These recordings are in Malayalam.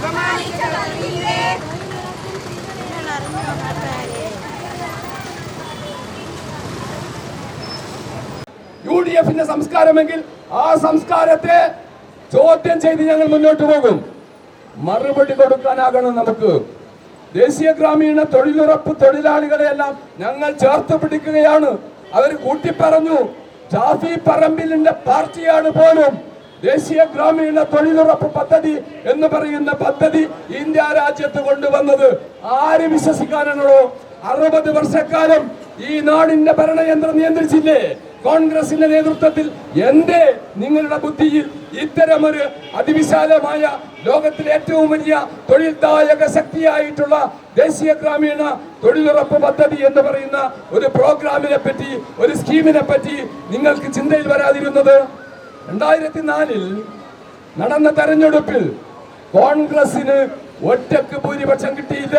അപമാനിച്ചതറിയില്ലേ യു ഡി എഫിന്റെ സംസ്കാരമെങ്കിൽ ആ സംസ്കാരത്തെ ചോദ്യം ചെയ്ത് ഞങ്ങൾ മുന്നോട്ട് പോകും. മറുപടി കൊടുക്കാനാകണം നമുക്ക്. ദേശീയ ഗ്രാമീണ തൊഴിലുറപ്പ് തൊഴിലാളികളെയെല്ലാം ഞങ്ങൾ ചേർത്ത് പിടിക്കുകയാണ്. അവർ കൂട്ടിപ്പറഞ്ഞു ഷാഫി പറമ്പിലിന്റെ പാർട്ടിയാണ് പോലും. ദേശീയ ഗ്രാമീണ തൊഴിലുറപ്പ് പദ്ധതി എന്ന് പറയുന്ന പദ്ധതി ഇന്ത്യ രാജ്യത്ത് കൊണ്ടുവന്നത്. ആര് വിശ്വസിക്കാനാണോ? അറുപത് വർഷക്കാലം ഈ നാടിന്റെ ഭരണയന്ത്രം നിയന്ത്രിച്ചില്ലേ? കോൺഗ്രസിന്റെ നേതൃത്വത്തിൽ. എന്തേ നിങ്ങളുടെ ബുദ്ധിയിൽ ഇത്തരമൊരു അതിവിശാലമായ ലോകത്തിലെ ഏറ്റവും വലിയ തൊഴിൽദായക ശക്തിയായിട്ടുള്ള ദേശീയ ഗ്രാമീണ തൊഴിലുറപ്പ് പദ്ധതി എന്ന് പറയുന്ന ഒരു പ്രോഗ്രാമിനെ പറ്റി ഒരു സ്കീമിനെ പറ്റി നിങ്ങൾക്ക് ചിന്തയിൽ വരാതിരുന്നത്? രണ്ടായിരത്തി നാലിൽ നടന്ന തെരഞ്ഞെടുപ്പിൽ കോൺഗ്രസിന് ഒറ്റയ്ക്ക് ഭൂരിപക്ഷം കിട്ടിയില്ല.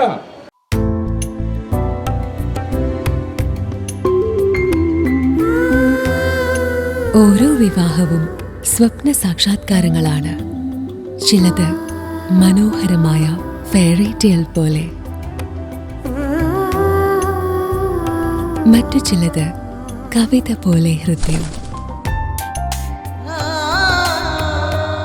ഓരോ വിവാഹവും സ്വപ്ന സാക്ഷാത്കാരങ്ങളാണ്. ചിലത് മനോഹരമായ ഫെയറി ടെയിൽ പോലെ. മറ്റു ചിലത് കവിത പോലെ ഹൃദയം.